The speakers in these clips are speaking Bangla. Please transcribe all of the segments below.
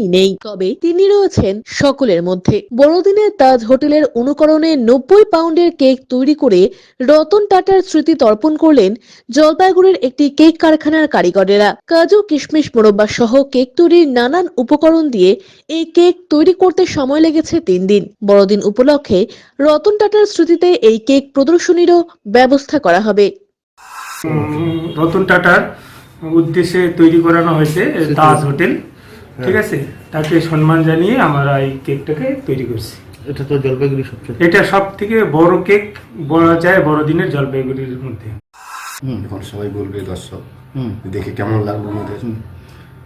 তিনি নেই। তবে তিনি রয়েছেন সকলের মধ্যে। বড়দিনের তাজ হোটেলের অনুকরণে নব্বই পাউন্ডের কেক তৈরি করে রতন টাটার স্মৃতি তর্পণ করলেন জলপাইগুড়ির একটি কেক কারখানার কারিগরেরা। কাজু, কিশমিশ মোরব্বা সহ কেক তৈরির নানান উপকরণ দিয়ে এই কেক তৈরি করতে সময় লেগেছে তিন দিন। বড়দিন উপলক্ষে রতন টাটার স্মৃতিতে এই কেক প্রদর্শনীরও ব্যবস্থা করা হবে। রতন টাটার উদ্দেশ্যে তৈরি করানো হয়েছে তাজ হোটেল। ঠিক আছে? তাকে সম্মান জানিয়ে আমরা এই কেকটাকে তৈরি করছি। এটা তো জলপাইগুড়ি সবচেয়ে এটা সব থেকে বড় কেক বলা যায় বড়দিনের জলপাইগুড়ির মধ্যে। হুম। এখন সবাই বলবে দর্শক হুম। দেখে কেমন লাগল আমাদের?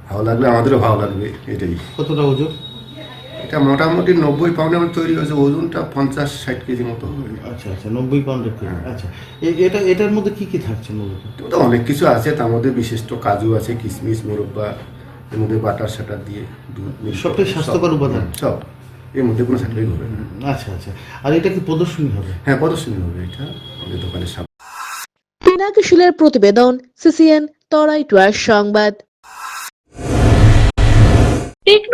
ভালো লাগলে আমাদেরও ভালো লাগবে এটাই। কতটা ওজন? এটা মোটামুটি নব্বই পাউন্ডের মতো তৈরি হয়েছে ওজনটা পঞ্চাশ ষাট কেজি মতো হবে। আচ্ছা আচ্ছা নব্বই পাউন্ডের আচ্ছা এ- এটা এটার মধ্যে কি কি থাকছে মূলত? অনেক কিছু আছে তার মধ্যে বিশিষ্ট কাজু আছে কিশমিশ মোরব্বা এর মধ্যে বাটার সাটার দিয়ে দুধ সবটাই স্বাস্থ্যকর উপাদান? সব। এর মধ্যে কোনো সার্টিফিকেট হবে না। আচ্ছা আচ্ছা। আর এটা কি প্রদর্শনী হবে? হ্যাঁ প্রদর্শনী হবে এটা। আমাদের দোকানের সামনে। পিনাকি শিলের প্রতিবেদন সিসিএন তরাই টুয়ার সংবাদ। Techno